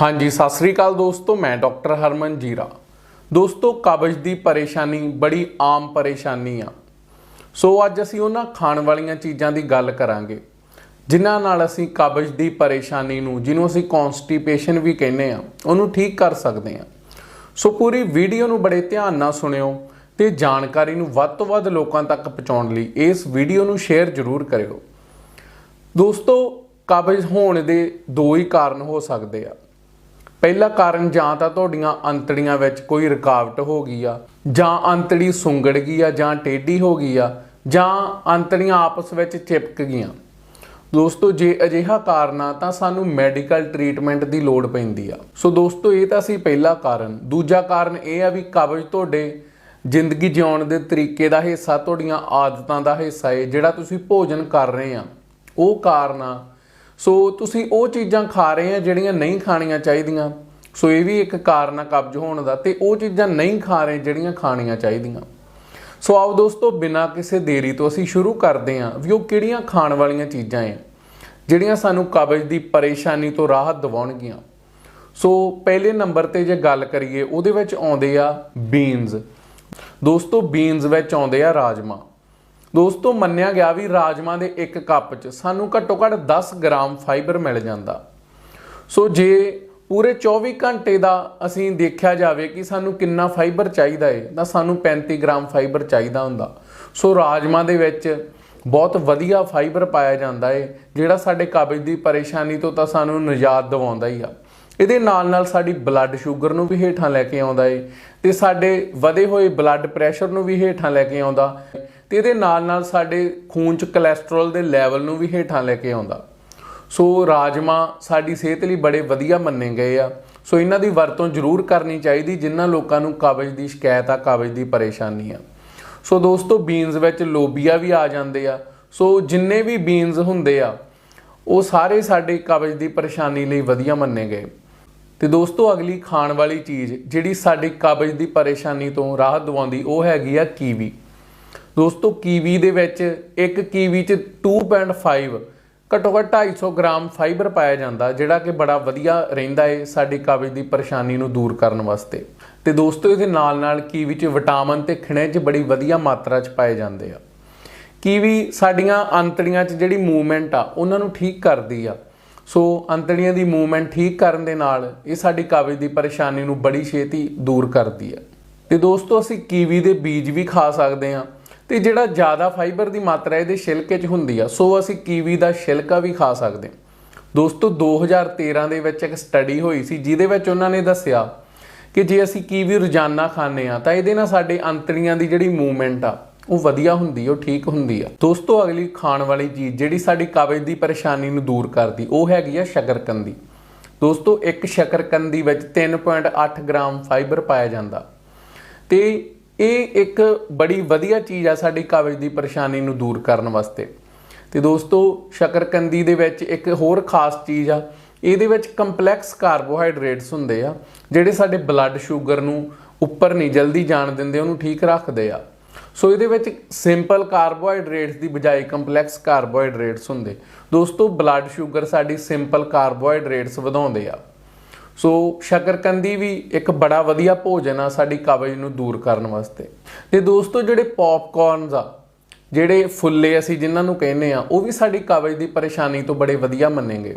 ਹਾਂਜੀ, ਸਤਿ ਸ੍ਰੀ ਅਕਾਲ ਦੋਸਤੋ, ਮੈਂ ਡਾਕਟਰ ਹਰਮਨ ਜੀਰਾ। ਦੋਸਤੋ, ਕਬਜ਼ ਦੀ ਪਰੇਸ਼ਾਨੀ ਬੜੀ ਆਮ ਪਰੇਸ਼ਾਨੀ ਆ। ਸੋ ਅੱਜ ਅਸੀਂ ਉਹਨਾਂ ਖਾਣ ਵਾਲੀਆਂ ਚੀਜ਼ਾਂ ਦੀ ਗੱਲ ਕਰਾਂਗੇ, ਜਿਨ੍ਹਾਂ ਨਾਲ ਅਸੀਂ ਕਬਜ਼ ਦੀ ਪਰੇਸ਼ਾਨੀ ਨੂੰ, ਜਿਹਨੂੰ ਅਸੀਂ ਕਨਸਟੀਪੇਸ਼ਨ ਵੀ ਕਹਿੰਦੇ ਆ, ਉਹਨੂੰ ਠੀਕ ਕਰ ਸਕਦੇ ਆ। ਸੋ ਪੂਰੀ ਵੀਡੀਓ ਨੂੰ ਬੜੇ ਧਿਆਨ ਨਾਲ ਸੁਣਿਓ ਤੇ ਜਾਣਕਾਰੀ ਨੂੰ ਵੱਧ ਤੋਂ ਵੱਧ ਲੋਕਾਂ ਤੱਕ ਪਹੁੰਚਾਉਣ ਲਈ ਇਸ ਵੀਡੀਓ ਨੂੰ ਸ਼ੇਅਰ ਜ਼ਰੂਰ ਕਰਿਓ। ਦੋਸਤੋ, ਕਬਜ਼ ਹੋਣ ਦੇ ਦੋ ਹੀ ਕਾਰਨ ਹੋ ਸਕਦੇ ਆ। ਪਹਿਲਾ ਕਾਰਨ ਜਾਂ ਤਾਂ ਤੁਹਾਡੀਆਂ ਅੰਤੜੀਆਂ ਵਿੱਚ ਕੋਈ ਰੁਕਾਵਟ ਹੋ ਗਈ ਆ, ਜਾਂ ਅੰਤੜੀ ਸੁੰਗੜ ਗਈ ਆ, ਜਾਂ ਟੇਢੀ ਹੋ ਗਈ ਆ, ਜਾਂ ਅੰਤੜੀਆਂ ਆਪਸ ਵਿੱਚ ਚਿਪਕ ਗਈਆਂ। ਦੋਸਤੋ, ਜੇ ਅਜਿਹਾ ਕਾਰਨ ਆ ਤਾਂ ਸਾਨੂੰ ਮੈਡੀਕਲ ਟਰੀਟਮੈਂਟ ਦੀ ਲੋੜ ਪੈਂਦੀ ਆ। ਸੋ ਦੋਸਤੋ, ਇਹ ਤਾਂ ਸੀ ਪਹਿਲਾ ਕਾਰਨ। ਦੂਜਾ ਕਾਰਨ ਇਹ ਆ ਵੀ ਕਬਜ਼ ਤੁਹਾਡੇ ਜ਼ਿੰਦਗੀ ਜਿਉਣ ਦੇ ਤਰੀਕੇ ਦਾ ਹਿੱਸਾ, ਤੁਹਾਡੀਆਂ ਆਦਤਾਂ ਦਾ ਹਿੱਸਾ ਹੈ ਜਿਹੜਾ ਤੁਸੀਂ ਭੋਜਨ ਕਰ ਰਹੇ ਆ। ਉਹ ਕਾਰਨ ਆ ਸੋ ਤੁਸੀਂ ਉਹ ਚੀਜ਼ਾਂ ਖਾ ਰਹੇ ਆ ਜਿਹੜੀਆਂ ਨਹੀਂ ਖਾਣੀਆਂ ਚਾਹੀਦੀਆਂ। ਸੋ ਇਹ ਵੀ ਇੱਕ ਕਾਰਨ ਆ ਕਬਜ਼ ਹੋਣ ਦਾ ਤੇ ਉਹ ਚੀਜ਼ਾਂ ਨਹੀਂ ਖਾ ਰਹੇ ਜਿਹੜੀਆਂ ਖਾਣੀਆਂ ਚਾਹੀਦੀਆਂ। ਸੋ ਆਓ ਦੋਸਤੋ, ਬਿਨਾਂ ਕਿਸੇ ਦੇਰੀ ਤੋਂ ਅਸੀਂ ਸ਼ੁਰੂ ਕਰਦੇ ਹਾਂ ਵੀ ਉਹ ਕਿਹੜੀਆਂ ਖਾਣ ਵਾਲੀਆਂ ਚੀਜ਼ਾਂ ਐ ਜਿਹੜੀਆਂ ਸਾਨੂੰ ਕਬਜ਼ ਦੀ ਪਰੇਸ਼ਾਨੀ ਤੋਂ ਰਾਹਤ ਦਿਵਾਉਣਗੀਆਂ। ਸੋ ਪਹਿਲੇ ਨੰਬਰ ਤੇ ਜੇ ਗੱਲ ਕਰੀਏ, ਉਹਦੇ ਵਿੱਚ ਆਉਂਦੇ ਆ ਬੀਨਸ ਦੋਸਤੋ ਬੀਨਸ ਵਿੱਚ ਆਉਂਦੇ ਆ ਰਾਜਮਾ ਦੋਸਤੋ, ਮੰਨਿਆ ਗਿਆ ਵੀ ਰਾਜਮਾ ਦੇ ਇੱਕ ਕੱਪ 'ਚ ਸਾਨੂੰ ਘੱਟੋ ਘੱਟ 10 ਗ੍ਰਾਮ ਫਾਈਬਰ ਮਿਲ ਜਾਂਦਾ। ਸੋ ਜੇ ਪੂਰੇ 24 ਘੰਟੇ ਦਾ ਅਸੀਂ ਦੇਖਿਆ ਜਾਵੇ ਕਿ ਸਾਨੂੰ ਕਿੰਨਾ ਫਾਈਬਰ ਚਾਹੀਦਾ ਏ, ਤਾਂ ਸਾਨੂੰ 35 ਗ੍ਰਾਮ ਫਾਈਬਰ ਚਾਹੀਦਾ ਹੁੰਦਾ। ਸੋ ਰਾਜਮਾ ਦੇ ਵਿੱਚ ਬਹੁਤ ਵਧੀਆ ਫਾਈਬਰ ਪਾਇਆ ਜਾਂਦਾ ਏ, ਜਿਹੜਾ ਸਾਡੇ ਕਬਜ਼ ਦੀ ਪਰੇਸ਼ਾਨੀ ਤੋਂ ਤਾਂ ਸਾਨੂੰ ਨਿਜਾਤ ਦਿਵਾਉਂਦਾ ਹੀ ਆ। ਇਹਦੇ ਨਾਲ ਨਾਲ ਸਾਡੀ ਬਲੱਡ ਸ਼ੂਗਰ ਨੂੰ ਵੀ ਹੇਠਾਂ ਲੈ ਕੇ ਆਉਂਦਾ ਏ, ਤੇ ਸਾਡੇ ਵਧੇ ਹੋਏ ਬਲੱਡ ਪ੍ਰੈਸ਼ਰ ਨੂੰ ਵੀ ਹੇਠਾਂ ਲੈ ਕੇ ਆਉਂਦਾ। ਤੇ ਇਹਦੇ ਨਾਲ ਨਾਲ ਸਾਡੇ ਖੂਨ 'ਚ ਕੋਲੇਸਟ੍ਰੋਲ ਦੇ ਲੈਵਲ ਨੂੰ ਵੀ ਹੇਠਾਂ ਲੈ ਕੇ ਆਉਂਦਾ। ਸੋ ਰਾਜਮਾ ਸਾਡੀ ਸਿਹਤ ਲਈ ਬੜੇ ਵਧੀਆ ਮੰਨੇ ਗਏ ਆ। ਸੋ ਇਹਨਾਂ ਦੀ ਵਰਤੋਂ ਜ਼ਰੂਰ ਕਰਨੀ ਚਾਹੀਦੀ, ਜਿਨ੍ਹਾਂ ਲੋਕਾਂ ਨੂੰ ਕਬਜ਼ ਦੀ ਸ਼ਿਕਾਇਤ ਆ, ਕਬਜ਼ ਦੀ ਪਰੇਸ਼ਾਨੀ ਆ। ਸੋ ਦੋਸਤੋ ਬੀਨਸ ਵਿੱਚ ਲੋਬੀਆ ਵੀ ਆ ਜਾਂਦੇ ਆ। ਸੋ ਜਿੰਨੇ ਵੀ ਬੀਨਸ ਹੁੰਦੇ ਆ, ਉਹ ਸਾਰੇ ਸਾਡੇ ਕਬਜ਼ ਦੀ ਪਰੇਸ਼ਾਨੀ ਲਈ ਵਧੀਆ ਮੰਨੇ ਗਏ। ਤੇ ਦੋਸਤੋ, ਅਗਲੀ ਖਾਣ ਵਾਲੀ ਚੀਜ਼ ਜਿਹੜੀ ਸਾਡੀ ਕਬਜ਼ ਦੀ ਪਰੇਸ਼ਾਨੀ ਤੋਂ ਰਾਹਤ ਦਿਵਾਉਂਦੀ, ਉਹ ਹੈਗੀ ਆ ਕੀਵੀ। ਦੋਸਤੋ, ਕੀਵੀ ਦੇ ਵਿੱਚ ਇੱਕ ਕੀਵੀ ਚ 2.5 ਘੱਟੋ ਘੱਟ 250 ਗ੍ਰਾਮ ਫਾਈਬਰ ਪਾਇਆ ਜਾਂਦਾ, ਜਿਹੜਾ ਕਿ ਬੜਾ ਵਧੀਆ ਰਹਿੰਦਾ ਏ ਸਾਡੀ ਕਬਜ਼ ਦੀ ਪਰੇਸ਼ਾਨੀ ਨੂੰ ਦੂਰ ਕਰਨ ਵਾਸਤੇ। ਤੇ ਦੋਸਤੋ, ਇਹਦੇ ਨਾਲ ਨਾਲ ਕੀਵੀ ਚ ਵਿਟਾਮਿਨ ਤੇ ਖਣਿਜ ਬੜੀ ਵਧੀਆ ਮਾਤਰਾ ਚ ਪਾਏ ਜਾਂਦੇ ਆ। ਕੀਵੀ ਸਾਡੀਆਂ ਅੰਤੜੀਆਂ 'ਚ ਜਿਹੜੀ ਮੂਵਮੈਂਟ ਆ, ਉਹਨਾਂ ਨੂੰ ਠੀਕ ਕਰਦੀ ਆ। ਸੋ, ਅੰਤੜੀਆਂ ਦੀ ਮੂਵਮੈਂਟ ਠੀਕ ਕਰਨ ਦੇ ਨਾਲ ਇਹ ਸਾਡੀ ਕਬਜ਼ ਦੀ ਪਰੇਸ਼ਾਨੀ ਨੂੰ ਬੜੀ ਛੇਤੀ ਦੂਰ ਕਰਦੀ ਆ। ਤੇ ਦੋਸਤੋ, ਅਸੀਂ ਕੀਵੀ ਦੇ ਬੀਜ ਵੀ ਖਾ ਸਕਦੇ ਆ। ਤੇ ਜਿਹੜਾ ਜ਼ਿਆਦਾ ਫਾਈਬਰ ਦੀ ਮਾਤਰਾ ਇਹਦੇ ਛਿਲਕੇ 'ਚ ਹੁੰਦੀ ਆ, ਸੋ ਅਸੀਂ ਕੀਵੀ ਦਾ ਛਿਲਕਾ ਵੀ ਖਾ ਸਕਦੇ ਹਾਂ। ਦੋਸਤੋ 2013 ਦੇ ਵਿੱਚ ਇੱਕ ਸਟੱਡੀ ਹੋਈ ਸੀ, ਜਿਹਦੇ ਵਿੱਚ ਉਹਨਾਂ ਨੇ ਦੱਸਿਆ ਕਿ ਜੇ ਅਸੀਂ ਕੀਵੀ ਰੋਜ਼ਾਨਾ ਖਾਂਦੇ ਆ ਤਾਂ ਇਹਦੇ ਨਾਲ ਸਾਡੇ ਅੰਤੜੀਆਂ ਦੀ ਜਿਹੜੀ ਮੂਵਮੈਂਟ ਆ, ਉਹ ਵਧੀਆ ਹੁੰਦੀ, ਉਹ ਠੀਕ ਹੁੰਦੀ ਆ। ਦੋਸਤੋ, ਅਗਲੀ ਖਾਣ ਵਾਲੀ ਚੀਜ਼ ਜਿਹੜੀ ਸਾਡੀ ਕਬਜ਼ ਦੀ ਪਰੇਸ਼ਾਨੀ ਨੂੰ ਦੂਰ ਕਰਦੀ, ਉਹ ਹੈਗੀ ਆ ਸ਼ਕਰਕੰਦੀ। ਦੋਸਤੋ, ਇੱਕ ਸ਼ਕਰਕੰਦੀ ਵਿੱਚ 3.8 ਗ੍ਰਾਮ ਫਾਈਬਰ ਪਾਇਆ ਜਾਂਦਾ। ਤੇ ਇਹ ਇੱਕ ਬੜੀ ਵਧੀਆ ਚੀਜ਼ ਆ ਸਾਡੀ ਕਬਜ਼ ਦੀ ਪਰੇਸ਼ਾਨੀ ਨੂੰ ਦੂਰ ਕਰਨ ਵਾਸਤੇ। ਤੇ ਦੋਸਤੋ, ਸ਼ਕਰਕੰਦੀ ਦੇ ਵਿੱਚ ਇੱਕ ਹੋਰ ਖਾਸ ਚੀਜ਼ ਆ, ਇਹਦੇ ਵਿੱਚ ਕੰਪਲੈਕਸ ਕਾਰਬੋਹਾਈਡਰੇਟਸ ਹੁੰਦੇ ਆ, ਜਿਹੜੇ ਸਾਡੇ ਬਲੱਡ ਸ਼ੂਗਰ ਨੂੰ ਉੱਪਰ ਨਹੀਂ, ਜਲਦੀ ਜਾਣ ਦਿੰਦੇ, ਉਹਨੂੰ ਠੀਕ ਰੱਖਦੇ ਆ। ਸੋ ਇਹਦੇ ਵਿੱਚ ਸਿੰਪਲ ਕਾਰਬੋਹਾਈਡਰੇਟਸ ਦੀ ਬਜਾਏ ਕੰਪਲੈਕਸ ਕਾਰਬੋਹਾਈਡਰੇਟਸ ਹੁੰਦੇ। ਦੋਸਤੋ, ਬਲੱਡ ਸ਼ੂਗਰ ਸਾਡੀ ਸਿੰਪਲ ਕਾਰਬੋਹਾਈਡਰੇਟਸ ਵਧਾਉਂਦੇ ਆ। ਸੋ ਸ਼ਕਰਕੰਦੀ ਵੀ ਇੱਕ ਬੜਾ ਵਧੀਆ ਭੋਜਨ ਆ ਸਾਡੀ ਕਬਜ਼ ਨੂੰ ਦੂਰ ਕਰਨ ਵਾਸਤੇ। ਤੇ ਦੋਸਤੋ, ਜਿਹੜੇ ਪੌਪਕਾਰਨਸ ਆ, ਜਿਹੜੇ ਫੁੱਲੇ ਅਸੀਂ ਜਿਨ੍ਹਾਂ ਨੂੰ ਕਹਿੰਦੇ ਆ, ਉਹ ਵੀ ਸਾਡੀ ਕਬਜ਼ ਦੀ ਪਰੇਸ਼ਾਨੀ ਤੋਂ ਬੜੇ ਵਧੀਆ ਮੰਨੇਗੇ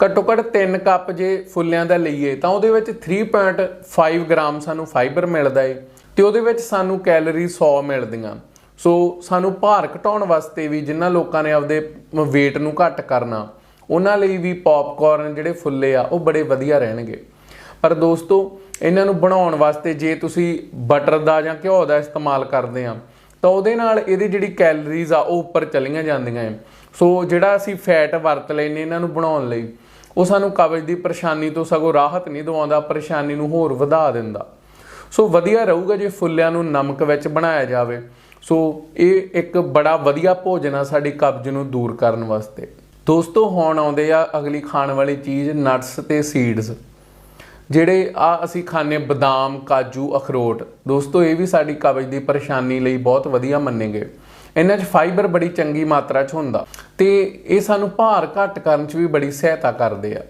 ਘੱਟੋ ਘੱਟ 3 ਕੱਪ ਜੇ ਫੁੱਲਿਆਂ ਦਾ ਲਈਏ, ਤਾਂ ਉਹਦੇ ਵਿੱਚ 3.5 ਗ੍ਰਾਮ ਸਾਨੂੰ ਫਾਈਬਰ ਮਿਲਦਾ ਏ, ਤੇ ਉਹਦੇ ਵਿੱਚ ਸਾਨੂੰ ਕੈਲਰੀ 100 ਮਿਲਦੀਆਂ। ਸੋ ਸਾਨੂੰ ਭਾਰ ਘਟਾਉਣ ਵਾਸਤੇ ਵੀ ਜਿਨ੍ਹਾਂ ਲੋਕਾਂ ਨੇ ਆਪਦੇ weight ਨੂੰ ਘੱਟ ਕਰਨਾ ਉਹਨਾਂ ਲਈ ਵੀ ਪੌਪਕਾਰਨ ਜਿਹੜੇ ਫੁੱਲੇ ਆ, ਉਹ ਬੜੇ ਵਧੀਆ ਰਹਿਣਗੇ। ਪਰ ਦੋਸਤੋ, ਇਹਨਾਂ ਨੂੰ ਬਣਾਉਣ ਵਾਸਤੇ ਜੇ ਤੁਸੀਂ ਬਟਰ ਦਾ ਜਾਂ ਘਿਓ ਦਾ ਇਸਤੇਮਾਲ ਕਰਦੇ ਆ, ਤਾਂ ਉਹਦੇ ਨਾਲ ਇਹਦੀ ਜਿਹੜੀ ਕੈਲਰੀਜ਼ ਆ, ਉਹ ਉੱਪਰ ਚਲੀਆਂ ਜਾਂਦੀਆਂ ਐ ਸੋ ਜਿਹੜਾ ਅਸੀਂ ਫੈਟ ਵਰਤ ਲੈਨੇ ਇਹਨਾਂ ਨੂੰ ਬਣਾਉਣ ਲਈ, ਉਹ ਸਾਨੂੰ ਕਬਜ਼ ਦੀ ਪਰੇਸ਼ਾਨੀ ਤੋਂ ਸਗੋਂ ਰਾਹਤ ਨਹੀਂ ਦਵਾਉਂਦਾ, ਪਰੇਸ਼ਾਨੀ ਨੂੰ ਹੋਰ ਵਧਾ ਦਿੰਦਾ। ਸੋ ਵਧੀਆ ਰਹੂਗਾ ਜੇ ਫੁੱਲਿਆਂ ਨੂੰ ਨਮਕ ਵਿੱਚ ਬਣਾਇਆ ਜਾਵੇ। ਸੋ ਇਹ ਇੱਕ ਬੜਾ ਵਧੀਆ ਭੋਜਨ ਆ ਸਾਡੀ ਕਬਜ਼ ਨੂੰ ਦੂਰ ਕਰਨ ਵਾਸਤੇ। ਦੋਸਤੋ, ਹੁਣ ਆਉਂਦੇ ਆ ਅਗਲੀ ਖਾਣ ਵਾਲੀ ਚੀਜ਼, ਨਟਸ ਤੇ ਸੀਡਸ ਜਿਹੜੇ ਆ ਅਸੀਂ ਖਾਣੇ ਬਦਾਮ, ਕਾਜੂ, ਅਖਰੋਟ। ਦੋਸਤੋ, ਇਹ ਵੀ ਸਾਡੀ ਕਬਜ਼ ਦੀ ਪਰੇਸ਼ਾਨੀ ਲਈ ਬਹੁਤ ਵਧੀਆ ਮੰਨੇਗੇ। ਇਹਨਾਂ 'ਚ ਫਾਈਬਰ ਬੜੀ ਚੰਗੀ ਮਾਤਰਾ 'ਚ ਹੁੰਦਾ। ਤੇ ਇਹ ਸਾਨੂੰ ਭਾਰ ਘੱਟ ਕਰਨ 'ਚ ਵੀ ਬੜੀ ਸਹਾਇਤਾ ਕਰਦੇ ਆ।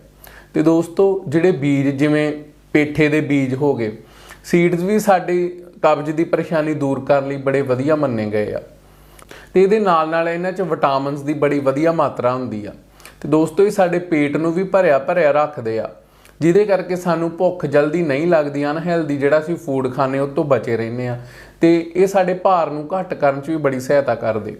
ਤੇ ਦੋਸਤੋ, ਜਿਹੜੇ ਬੀਜ, ਜਿਵੇਂ ਪੇਠੇ ਦੇ ਬੀਜ ਹੋ ਗਏ ਸੀਡਸ ਵੀ ਸਾਡੀ ਕਬਜ਼ ਦੀ ਪਰੇਸ਼ਾਨੀ ਦੂਰ ਕਰਨ ਲਈ ਬੜੇ ਵਧੀਆ ਮੰਨੇ ਗਏ ਆ। ਤੇ ਇਹਦੇ ਨਾਲ ਨਾਲ ਇਹਨਾਂ 'ਚ ਵਿਟਾਮਿਨਸ ਦੀ ਬੜੀ ਵਧੀਆ ਮਾਤਰਾ ਹੁੰਦੀ ਆ। ਤੇ ਦੋਸਤੋ, ਇਹ ਸਾਡੇ ਪੇਟ ਨੂੰ ਵੀ ਭਰਿਆ ਭਰਿਆ ਰੱਖਦੇ ਆ। ਜਿਹਦੇ ਕਰਕੇ ਸਾਨੂੰ ਭੁੱਖ ਜਲਦੀ ਨਹੀਂ ਲੱਗਦੀ ਅਨਹੈਲਦੀ ਜਿਹੜਾ ਅਸੀਂ ਫੂਡ ਖਾਣੇ ਉਹ ਤੋਂ ਬਚੇ ਰਹਿੰਦੇ ਆ। ਤੇ ਇਹ ਸਾਡੇ ਭਾਰ ਨੂੰ ਘੱਟ ਕਰਨ 'ਚ ਵੀ ਬੜੀ ਸਹਾਇਤਾ ਕਰਦੇ।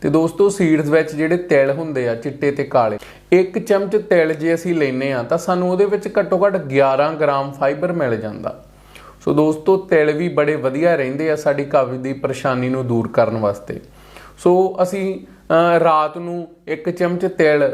ਤੇ ਦੋਸਤੋ ਸੀਡਸ ਵਿੱਚ ਜਿਹੜੇ ਤਿਲ ਹੁੰਦੇ ਆ, ਚਿੱਟੇ ਤੇ ਕਾਲੇ, ਇੱਕ ਚਮਚ ਤਿਲ ਜੇ ਅਸੀਂ ਲੈਨੇ ਆ ਤਾਂ ਸਾਨੂੰ ਉਹਦੇ ਵਿੱਚ ਘੱਟੋ ਘੱਟ 11 ਗ੍ਰਾਮ ਫਾਈਬਰ ਮਿਲ ਜਾਂਦਾ। ਸੋ ਦੋਸਤੋ, ਤਿਲ ਵੀ ਬੜੇ ਵਧੀਆ ਰਹਿੰਦੇ ਆ ਸਾਡੀ ਕਬਜ਼ ਦੀ ਪਰੇਸ਼ਾਨੀ ਨੂੰ ਦੂਰ ਕਰਨ ਵਾਸਤੇ। ਸੋ ਅਸੀਂ ਰਾਤ ਨੂੰ ਇੱਕ ਚਮਚ ਤਿਲ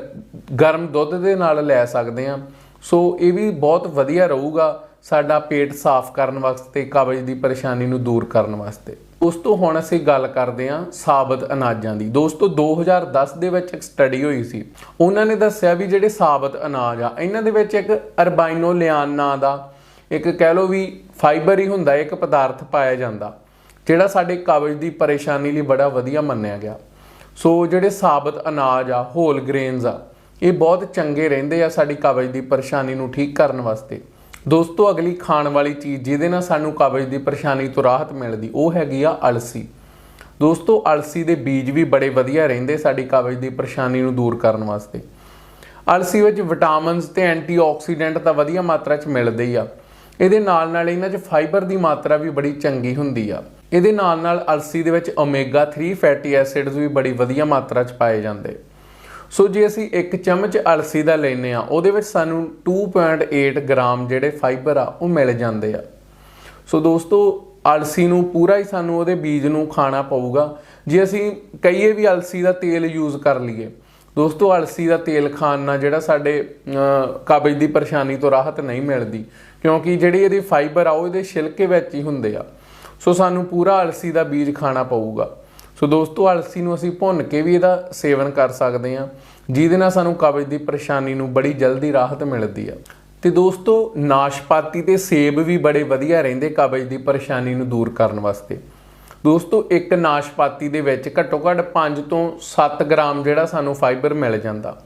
ਗਰਮ ਦੁੱਧ ਦੇ ਨਾਲ ਲੈ ਸਕਦੇ ਹਾਂ। ਸੋ ਇਹ ਵੀ ਬਹੁਤ ਵਧੀਆ ਰਹੂਗਾ ਸਾਡਾ ਪੇਟ ਸਾਫ਼ ਕਰਨ ਵਾਸਤੇ, ਕਬਜ਼ ਦੀ ਪਰੇਸ਼ਾਨੀ ਨੂੰ ਦੂਰ ਕਰਨ ਵਾਸਤੇ। ਉਸ ਤੋਂ ਹੁਣ ਅਸੀਂ ਗੱਲ ਕਰਦੇ ਹਾਂ ਸਾਬਤ ਅਨਾਜਾਂ ਦੀ। ਦੋਸਤੋ 2010 ਦੇ ਵਿੱਚ ਇੱਕ ਸਟੱਡੀ ਹੋਈ ਸੀ। ਉਹਨਾਂ ਨੇ ਦੱਸਿਆ ਵੀ ਜਿਹੜੇ ਸਾਬਤ ਅਨਾਜ ਆ, ਇਹਨਾਂ ਦੇ ਵਿੱਚ ਇੱਕ ਅਰਬਾਈਨੋ ਲਿਆਨ ਨਾਂ ਦਾ ਇੱਕ ਕਹਿ ਲਓ ਵੀ ਫਾਈਬਰ ਹੀ ਹੁੰਦਾ, ਇੱਕ ਪਦਾਰਥ ਪਾਇਆ ਜਾਂਦਾ। ਜਿਹੜਾ ਸਾਡੇ ਕਬਜ਼ ਦੀ ਪਰੇਸ਼ਾਨੀ ਲਈ ਬੜਾ ਵਧੀਆ ਮੰਨਿਆ ਗਿਆ। ਸੋ ਜਿਹੜੇ ਸਾਬਤ ਅਨਾਜ ਆ ਹੋਲ ਗ੍ਰੇਨਸ ਆ, ਇਹ ਬਹੁਤ ਚੰਗੇ ਰਹਿੰਦੇ ਆ ਸਾਡੀ ਕਬਜ਼ ਦੀ ਪਰੇਸ਼ਾਨੀ ਨੂੰ ਠੀਕ ਕਰਨ ਵਾਸਤੇ। ਦੋਸਤੋ, ਅਗਲੀ ਖਾਣ ਵਾਲੀ ਚੀਜ਼ ਜਿਹਦੇ ਨਾਲ ਸਾਨੂੰ ਕਬਜ਼ ਦੀ ਪਰੇਸ਼ਾਨੀ ਤੋਂ ਰਾਹਤ ਮਿਲਦੀ, ਉਹ ਹੈਗੀ ਆ ਅਲਸੀ। ਦੋਸਤੋ, ਅਲਸੀ ਦੇ ਬੀਜ ਵੀ ਬੜੇ ਵਧੀਆ ਰਹਿੰਦੇ ਸਾਡੀ ਕਬਜ਼ ਦੀ ਪਰੇਸ਼ਾਨੀ ਨੂੰ ਦੂਰ ਕਰਨ ਵਾਸਤੇ। ਅਲਸੀ ਵਿੱਚ ਵਿਟਾਮਿਨਸ ਤੇ ਐਂਟੀਆਕਸੀਡੈਂਟ ਤਾਂ ਵਧੀਆ ਮਾਤਰਾ 'ਚ ਮਿਲਦੇ ਹੀ ਆ। ਇਹਦੇ ਨਾਲ ਨਾਲ ਇਹਨਾਂ 'ਚ ਫਾਈਬਰ ਦੀ ਮਾਤਰਾ ਵੀ ਬੜੀ ਚੰਗੀ ਹੁੰਦੀ ਆ। ਇਹਦੇ ਨਾਲ ਨਾਲ ਅਲਸੀ ਦੇ ਵਿੱਚ ਓਮੇਗਾ 3 ਫੈਟੀ ਐਸਿਡਸ ਵੀ ਬੜੀ ਵਧੀਆ ਮਾਤਰਾ 'ਚ ਪਾਏ ਜਾਂਦੇ। ਸੋ ਜੇ ਅਸੀਂ ਇੱਕ ਚਮਚ ਅਲਸੀ ਦਾ ਲੈਨੇ ਆ ਉਹਦੇ ਵਿੱਚ ਸਾਨੂੰ 2.8 ਗ੍ਰਾਮ ਜਿਹੜੇ ਫਾਈਬਰ ਆ, ਉਹ ਮਿਲ ਜਾਂਦੇ ਆ। ਸੋ ਦੋਸਤੋ, ਅਲਸੀ ਨੂੰ ਪੂਰਾ ਹੀ ਸਾਨੂੰ ਉਹਦੇ ਬੀਜ ਨੂੰ ਖਾਣਾ ਪਊਗਾ। ਜੇ ਅਸੀਂ ਕਹੀਏ ਵੀ ਅਲਸੀ ਦਾ ਤੇਲ ਯੂਜ਼ ਕਰ ਲਈਏ, ਦੋਸਤੋ, ਅਲਸੀ ਦਾ ਤੇਲ ਖਾਣ ਨਾਲ ਜਿਹੜਾ ਸਾਡੇ ਕਬਜ਼ ਦੀ ਪਰੇਸ਼ਾਨੀ ਤੋਂ ਰਾਹਤ ਨਹੀਂ ਮਿਲਦੀ। ਕਿਉਂਕਿ ਜਿਹੜੀ ਇਹਦੀ ਫਾਈਬਰ ਆ, ਉਹ ਇਹਦੇ ਛਿਲਕੇ ਵਿੱਚ ਹੀ ਹੁੰਦੇ ਆ। ਸੋ ਸਾਨੂੰ ਪੂਰਾ ਅਲਸੀ ਦਾ ਬੀਜ ਖਾਣਾ ਪਊਗਾ। ਸੋ ਦੋਸਤੋ, ਅਲਸੀ ਨੂੰ ਅਸੀਂ ਭੁੰਨ ਕੇ ਵੀ ਇਹਦਾ ਸੇਵਨ ਕਰ ਸਕਦੇ ਹਾਂ। ਜਿਹਦੇ ਨਾਲ ਸਾਨੂੰ ਕਬਜ਼ ਦੀ ਪਰੇਸ਼ਾਨੀ ਨੂੰ ਬੜੀ ਜਲਦੀ ਰਾਹਤ ਮਿਲਦੀ ਆ। ਤੇ ਦੋਸਤੋ, ਨਾਸ਼ਪਾਤੀ ਤੇ ਸੇਬ ਵੀ ਬੜੇ ਵਧੀਆ ਰਹਿੰਦੇ ਕਬਜ਼ ਦੀ ਪਰੇਸ਼ਾਨੀ ਨੂੰ ਦੂਰ ਕਰਨ ਵਾਸਤੇ। ਦੋਸਤੋ, ਇੱਕ ਨਾਸ਼ਪਾਤੀ ਦੇ ਵਿੱਚ ਘੱਟੋ ਘੱਟ 5 ਤੋਂ 7 ਗ੍ਰਾਮ ਜਿਹੜਾ ਸਾਨੂੰ ਫਾਈਬਰ ਮਿਲ ਜਾਂਦਾ।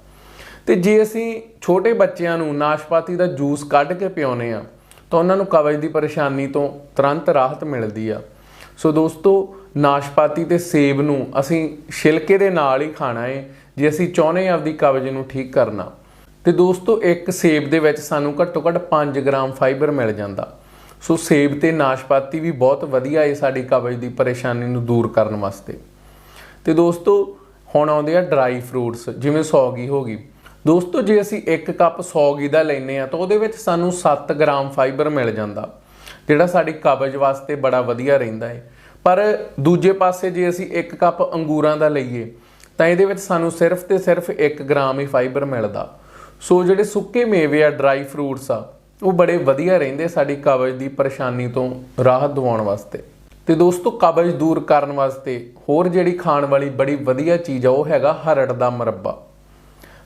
ਤੇ ਜੇ ਅਸੀਂ ਛੋਟੇ ਬੱਚਿਆਂ ਨੂੰ ਨਾਸ਼ਪਾਤੀ ਦਾ ਜੂਸ ਕੱਢ ਕੇ ਪਿਆਉਨੇ ਆ ਤਾਂ ਉਹਨਾਂ ਨੂੰ ਕਬਜ਼ ਦੀ ਪਰੇਸ਼ਾਨੀ ਤੋਂ ਤੁਰੰਤ ਰਾਹਤ ਮਿਲਦੀ ਆ। ਸੋ ਦੋਸਤੋ, ਨਾਸ਼ਪਾਤੀ ਤੇ ਸੇਬ ਨੂੰ ਅਸੀਂ ਛਿਲਕੇ ਦੇ ਨਾਲ ਹੀ ਖਾਣਾ ਹੈ ਜੇ ਅਸੀਂ ਚਾਹੁੰਦੇ ਹਾਂ ਆਪਦੀ ਕਬਜ਼ ਨੂੰ ਠੀਕ ਕਰਨਾ। ਤੇ ਦੋਸਤੋ, ਇੱਕ ਸੇਬ ਦੇ ਵਿੱਚ ਸਾਨੂੰ ਘੱਟੋ ਘੱਟ 5 ਗ੍ਰਾਮ ਫਾਈਬਰ ਮਿਲ ਜਾਂਦਾ। ਸੋ ਸੇਬ ਤੇ ਨਾਸ਼ਪਾਤੀ ਵੀ ਬਹੁਤ ਵਧੀਆ ਹੈ ਸਾਡੀ ਕਬਜ਼ ਦੀ ਪਰੇਸ਼ਾਨੀ ਨੂੰ ਦੂਰ ਕਰਨ ਵਾਸਤੇ। ਤੇ ਦੋਸਤੋ, ਹੁਣ ਆਉਂਦੇ ਆ ਡਰਾਈ ਫਰੂਟਸ, ਜਿਵੇਂ ਸੌਗੀ ਹੋ ਗਈ। ਦੋਸਤੋ, ਜੇ ਅਸੀਂ 1 ਕੱਪ ਸੌਗੀ ਦਾ ਲੈਨੇ ਆ ਤਾਂ ਉਹਦੇ ਵਿੱਚ ਸਾਨੂੰ 7 ਗ੍ਰਾਮ ਫਾਈਬਰ ਮਿਲ ਜਾਂਦਾ, ਜਿਹੜਾ ਸਾਡੀ ਕਬਜ਼ ਵਾਸਤੇ ਬੜਾ ਵਧੀਆ ਰਹਿੰਦਾ ਹੈ। ਪਰ ਦੂਜੇ ਪਾਸੇ ਜੇ ਅਸੀਂ 1 ਕੱਪ ਅੰਗੂਰਾਂ ਦਾ ਲਈਏ, ਤਾਂ ਇਹਦੇ ਵਿੱਚ ਸਾਨੂੰ ਸਿਰਫ ਤੇ ਸਿਰਫ 1 ਗ੍ਰਾਮ ਹੀ ਫਾਈਬਰ ਮਿਲਦਾ। ਸੋ ਜਿਹੜੇ ਸੁੱਕੇ ਮੇਵੇ ਆ ਡਰਾਈ ਫਰੂਟਸ ਆ, ਉਹ ਬੜੇ ਵਧੀਆ ਰਹਿੰਦੇ ਸਾਡੀ ਕਬਜ਼ ਦੀ ਪਰੇਸ਼ਾਨੀ ਤੋਂ ਰਾਹਤ ਦਿਵਾਉਣ ਵਾਸਤੇ। ਤੇ ਦੋਸਤੋ, ਕਬਜ਼ ਦੂਰ ਕਰਨ ਵਾਸਤੇ ਹੋਰ ਜਿਹੜੀ ਖਾਣ ਵਾਲੀ ਬੜੀ ਵਧੀਆ ਚੀਜ਼ ਆ, ਉਹ ਹੈਗਾ ਹਰੜ ਦਾ ਮਰੱਬਾ।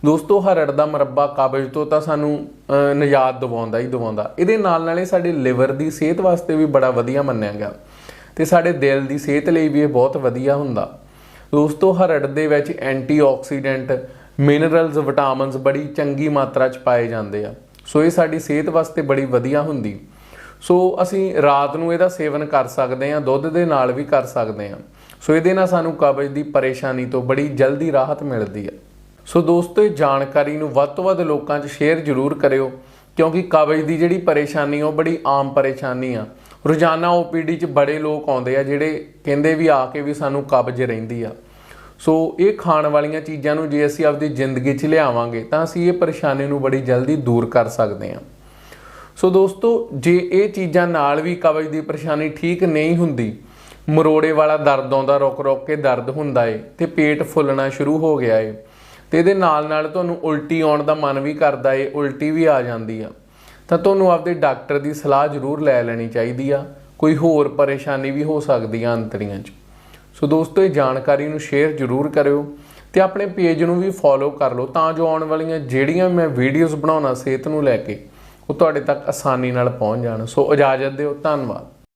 ਦੋਸਤੋ ਹਰੜ ਦਾ ਮਰੱਬਾ ਕਬਜ਼ ਤੋਂ ਤਾਂ ਸਾਨੂੰ ਅਹ, ਨਿਜਾਤ ਦਿਵਾਉਂਦਾ ਹੀ ਦਿਵਾਉਂਦਾ। ਇਹਦੇ ਨਾਲ ਨਾਲੇ ਸਾਡੇ ਲਿਵਰ ਦੀ ਸਿਹਤ ਵਾਸਤੇ ਵੀ ਬੜਾ ਵਧੀਆ ਮੰਨਿਆ ਗਿਆ। ਤੇ ਸਾਡੇ ਦਿਲ ਦੀ ਸਿਹਤ ਲਈ ਵੀ ਇਹ ਬਹੁਤ ਵਧੀਆ ਹੁੰਦਾ। ਦੋਸਤੋ ਹਰੜ ਦੇ ਵਿੱਚ ਐਂਟੀਆਕਸੀਡੈਂਟ ਮਿਨਰਲਸ ਵਿਟਾਮਿਨਸ ਬੜੀ ਚੰਗੀ ਮਾਤਰਾ 'ਚ ਪਾਏ ਜਾਂਦੇ ਆ। ਸੋ ਇਹ ਸਾਡੀ ਸਿਹਤ ਵਾਸਤੇ ਬੜੀ ਵਧੀਆ ਹੁੰਦੀ। ਸੋ ਅਸੀਂ ਰਾਤ ਨੂੰ ਇਹਦਾ ਸੇਵਨ ਕਰ ਸਕਦੇ ਹਾਂ ਦੁੱਧ ਦੇ ਨਾਲ ਵੀ ਕਰ ਸਕਦੇ ਹਾਂ। ਸੋ ਇਹਦੇ ਨਾਲ ਸਾਨੂੰ ਕਬਜ਼ ਦੀ ਪਰੇਸ਼ਾਨੀ ਤੋਂ ਬੜੀ ਜਲਦੀ ਰਾਹਤ ਮਿਲਦੀ ਹੈ ਸੋ ਦੋਸਤੋ, ਇਹ ਜਾਣਕਾਰੀ ਨੂੰ ਵੱਧ ਤੋਂ ਵੱਧ ਲੋਕਾਂ 'ਚ ਸ਼ੇਅਰ ਜ਼ਰੂਰ ਕਰਿਓ, ਕਿਉਂਕਿ ਕਬਜ਼ ਦੀ ਜਿਹੜੀ ਪਰੇਸ਼ਾਨੀ ਉਹ ਬੜੀ ਆਮ ਪਰੇਸ਼ਾਨੀ ਆ। ਰੋਜ਼ਾਨਾ OPD 'ਚ ਬੜੇ ਲੋਕ ਆਉਂਦੇ ਆ, ਜਿਹੜੇ ਕਹਿੰਦੇ ਵੀ ਆ ਕੇ ਵੀ ਸਾਨੂੰ ਕਬਜ਼ ਰਹਿੰਦੀ ਆ। ਸੋ ਇਹ ਖਾਣ ਵਾਲੀਆਂ ਚੀਜ਼ਾਂ ਨੂੰ ਜੇ ਅਸੀਂ ਆਪਦੀ ਜ਼ਿੰਦਗੀ 'ਚ ਲਿਆਵਾਂਗੇ, ਤਾਂ ਅਸੀਂ ਇਹ ਪਰੇਸ਼ਾਨੀ ਨੂੰ ਬੜੀ ਜਲਦੀ ਦੂਰ ਕਰ ਸਕਦੇ ਹਾਂ ਸੋ ਦੋਸਤੋ, ਜੇ ਇਹ ਚੀਜ਼ਾਂ ਨਾਲ ਵੀ ਕਬਜ਼ ਦੀ ਪਰੇਸ਼ਾਨੀ ਠੀਕ ਨਹੀਂ ਹੁੰਦੀ, ਮਰੋੜੇ ਵਾਲਾ ਦਰਦ ਆਉਂਦਾ ਰੁਕ ਰੁਕ ਕੇ ਦਰਦ ਹੁੰਦਾ ਏ, ਤੇ ਪੇਟ ਫੁੱਲਣਾ ਸ਼ੁਰੂ ਹੋ ਗਿਆ ਏ। ਤੇ ਇਹਦੇ ਨਾਲ ਨਾਲ ਤੁਹਾਨੂੰ ਉਲਟੀ ਆਉਣ ਦਾ ਮਨ ਵੀ ਕਰਦਾ ਏ, ਉਲਟੀ ਵੀ ਆ ਜਾਂਦੀ ਆ। ਤਾਂ ਤੁਹਾਨੂੰ ਆਪਦੇ ਡਾਕਟਰ ਦੀ ਸਲਾਹ ਜ਼ਰੂਰ ਲੈ ਲੈਣੀ ਚਾਹੀਦੀ ਆ। ਕੋਈ ਹੋਰ ਪਰੇਸ਼ਾਨੀ ਵੀ ਹੋ ਸਕਦੀ ਆ ਅੰਤਰੀਆਂ 'ਚ। ਸੋ ਦੋਸਤੋ, ਇਹ ਜਾਣਕਾਰੀ ਨੂੰ ਸ਼ੇਅਰ ਜ਼ਰੂਰ ਕਰਿਓ ਤੇ ਆਪਣੇ ਪੇਜ ਨੂੰ ਵੀ ਫੋਲੋ ਕਰ ਲਓ ਤਾਂ ਜੋ ਆਉਣ ਵਾਲੀਆਂ ਜਿਹੜੀਆਂ ਮੈਂ ਵੀਡੀਓਜ਼ ਬਣਾਉਣਾ ਸਿਹਤ ਨੂੰ ਲੈ ਕੇ, ਉਹ ਤੁਹਾਡੇ ਤੱਕ ਆਸਾਨੀ ਨਾਲ ਪਹੁੰਚ ਜਾਣ। ਸੋ ਇਜਾਜ਼ਤ ਦਿਓ, ਧੰਨਵਾਦ।